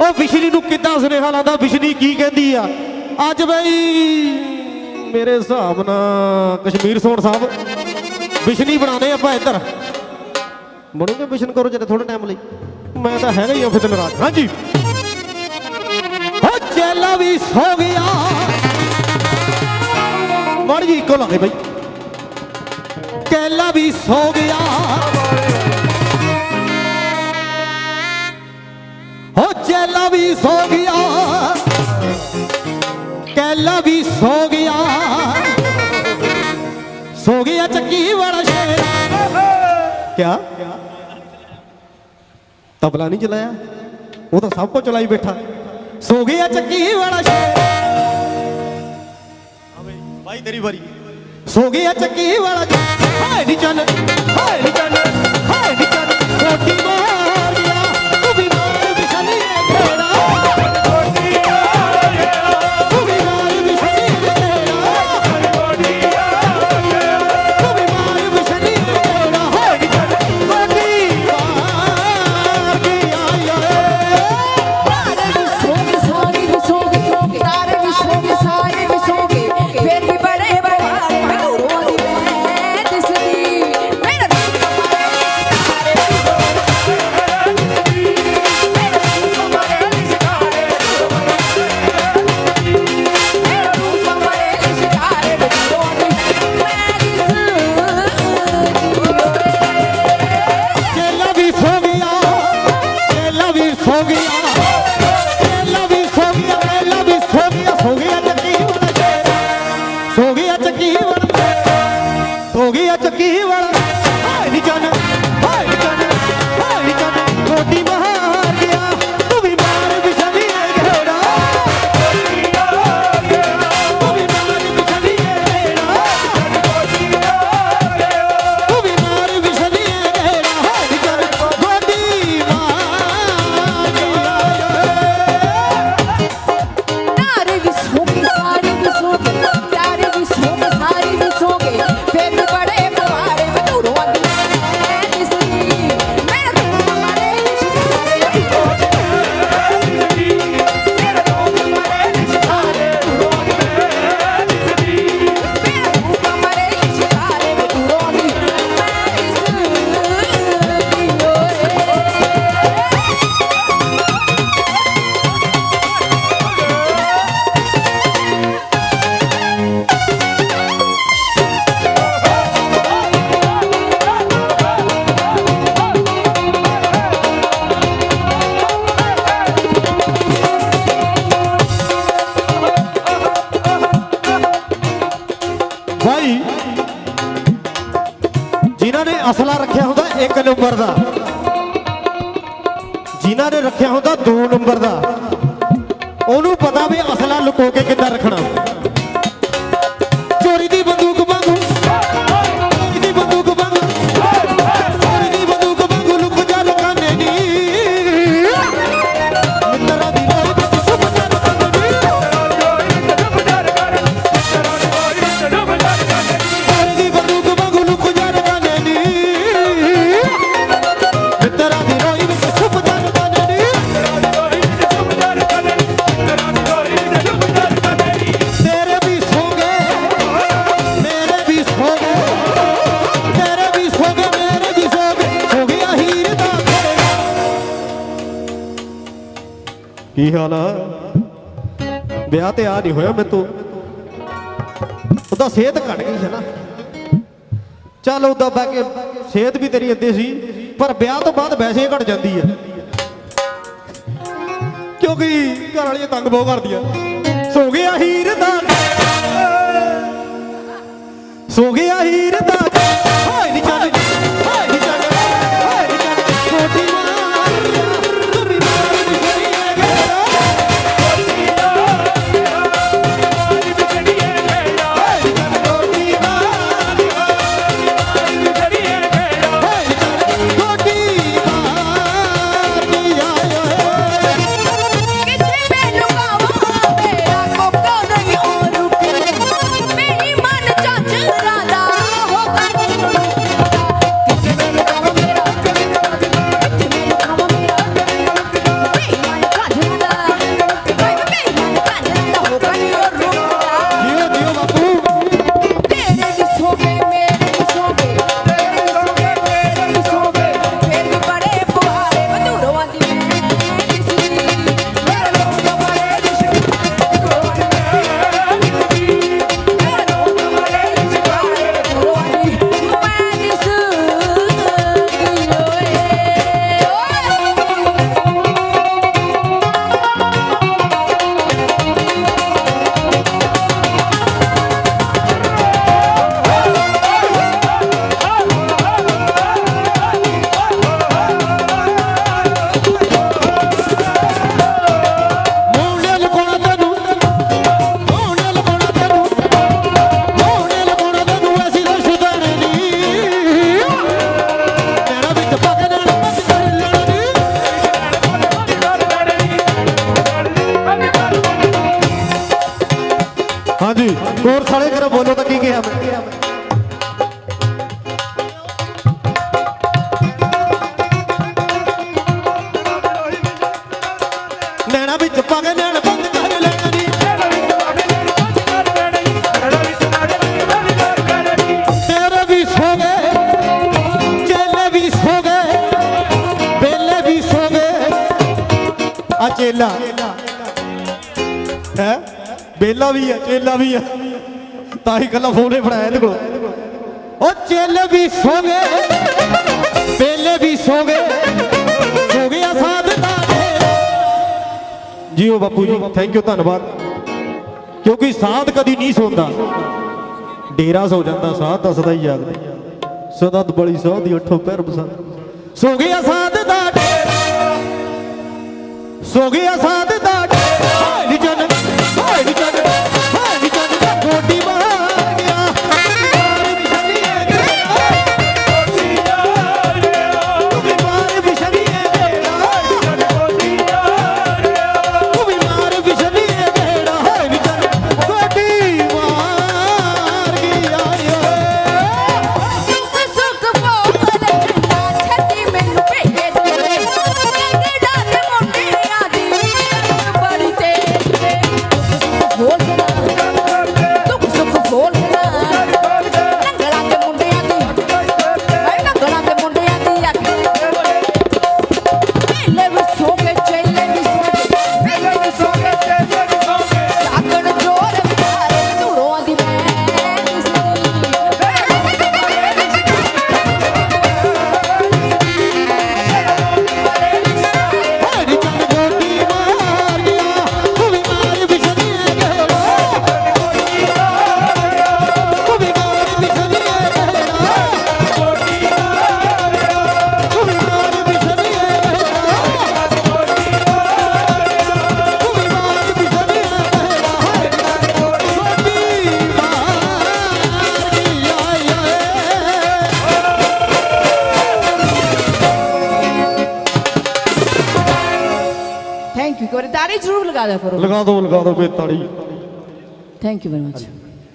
ਉਹ ਵਿਸ਼ਨੀ ਨੂੰ ਕਿੱਦਾਂ ਸੁਨੇਹਾ ਲਾਉਂਦਾ? ਵਿਸ਼ਨੀ ਕੀ ਕਹਿੰਦੀ ਆ? ਅੱਜ ਬਈ ਮੇਰੇ ਹਿਸਾਬ ਨਾਲ ਕਸ਼ਮੀਰ ਸੋਨ ਸਾਹਿਬ ਵਿਸ਼ਨੀ ਬਣਾਉਣੇ ਆਪਾਂ ਇੱਧਰ। ਬਣੂਗੇ ਬਿਸ਼ਨ ਕਰੋ ਜਦ ਥੋੜਾ ਟਾਈਮ ਲਈ। ਮੈਂ ਤਾਂ ਹੈਗਾ ਹੀ ਆ ਫਿਰ ਦਿਨ ਰਾਤ ਹਾਂਜੀ। ਹੋ ਚੇਲਾ ਵੀ ਸੋ ਗਿਆ। ਮੜ ਜੀ ਇੱਕੋ ਲਾਗੇ ਬਈ। ਕੈਲਾ ਵੀ ਸੋ ਗਿਆ। ਚੇਲਾ ਵੀ ਸੋ ਗਿਆ। ਕੈਲਾ ਵੀ ਸੋ ਗਿਆ। ਸੋ ਗਿਆ ਚੱਕੀ ਵਾਲਾ। ਸ਼ੇਰ ਕਿਆ? ਤਬਲਾ ਨਹੀਂ ਚਲਾਇਆ? ਉਹ ਤਾਂ ਸਭ ਕੁਝ ਚਲਾਈ ਬੈਠਾ। ਸੋ ਗਿਆ ਚੱਕੀ ਵਾਲਾ। ਸ਼ੇਰ ਭਾਈ ਤੇਰੀ ਵਾਰੀ। ਸੋ ਗਿਆ ਚੱਕੀ ਵਾਲਾ। ਹਾਏ ਨੀ ਚੱਲ ਹਾਏ ਨੀ ਚੱਲ ਹਾਏ ਨੀ ਚੱਲ ਰੋਟੀ ਸੋ ਗਿਆ ਚੱਕੀ 1 ਨੰਬਰ ਦਾ ਜਿਨ੍ਹਾਂ ਨੇ ਰੱਖਿਆ ਹੁੰਦਾ 2 ਨੰਬਰ ਦਾ। ਉਹਨੂੰ ਪਤਾ ਵੀ ਅਸਲਾ ਲੁਕੋ ਕੇ ਕਿੱਦਾਂ ਰੱਖਣਾ। ਕੀ ਹਾਲ ਆ? ਵਿਆਹ ਤੇ ਆ ਨਹੀਂ ਹੋਇਆ ਮੈਨੂੰ ਉਹਦਾ ਸਿਹਤ ਘਟ ਗਈ ਹੈ ਨਾ। ਚੱਲ ਉਹਦਾ ਬਹਿ ਸਿਹਤ ਵੀ ਤੇਰੀ ਅੱਧੀ ਸੀ, ਪਰ ਵਿਆਹ ਤੋਂ ਬਾਅਦ ਵੈਸੇ ਹੀ ਘਟ ਜਾਂਦੀ ਹੈ। ਕਿਉਂਕਿ ਘਰ ਵਾਲੀਆਂ ਤੰਗ ਬਹੁਤ ਕਰਦੀਆਂ। ਸੋ ਗਿਆ ਹੀਰ ਦਾ ਸੋ ਗਿਆ ਹੀਰ ਦਾ ਆ ਚੇਲਾ। ਹੈ? ਬੇਲਾ ਵੀ ਹੈ ਚੇਲਾ ਵੀ ਹੈ ਤਾਂ ਹੀ ਕੱਲਾ ਫੋਨੇ ਫੜਾਇਆ ਇਹਦੇ ਕੋਲ। ਉਹ ਚੇਲੇ ਵੀ ਸੋਗੇ ਬੇਲੇ ਵੀ ਸੋਗੇ ਸੋ ਗਿਆ ਸਾਧਤਾ ਜੀਓ ਬਾਪੂ ਜੀ ਥੈਂਕ ਯੂ ਧੰਨਵਾਦ। ਕਿਉਂਕਿ ਸਾਧ ਕਦੀ ਨਹੀਂ ਸੌਂਦਾ। ਡੇਰਾ ਸੌ ਜਾਂਦਾ, ਸਾਧ ਦੱਸਦਾ ਹੀ ਜਾਗਦਾ ਸਦਾ ਬੜੀ ਸਾਧ ਦੀ ਅੱਠੋਂ ਪੈਰ ਬਸੰਦ। ਸੋ ਗਿਆ ਸਾਧ ਦਾ सो गया साथ ਤਾੜੀ ਜ਼ਰੂਰ ਲਗਾ ਦਿਆ ਕਰੋ। ਲਗਾ ਦੋ ਲਗਾ ਦੋ ਬੇਤਾੜੀ ਥੈਂਕ ਯੂ ਵੈਰੀ ਮਚ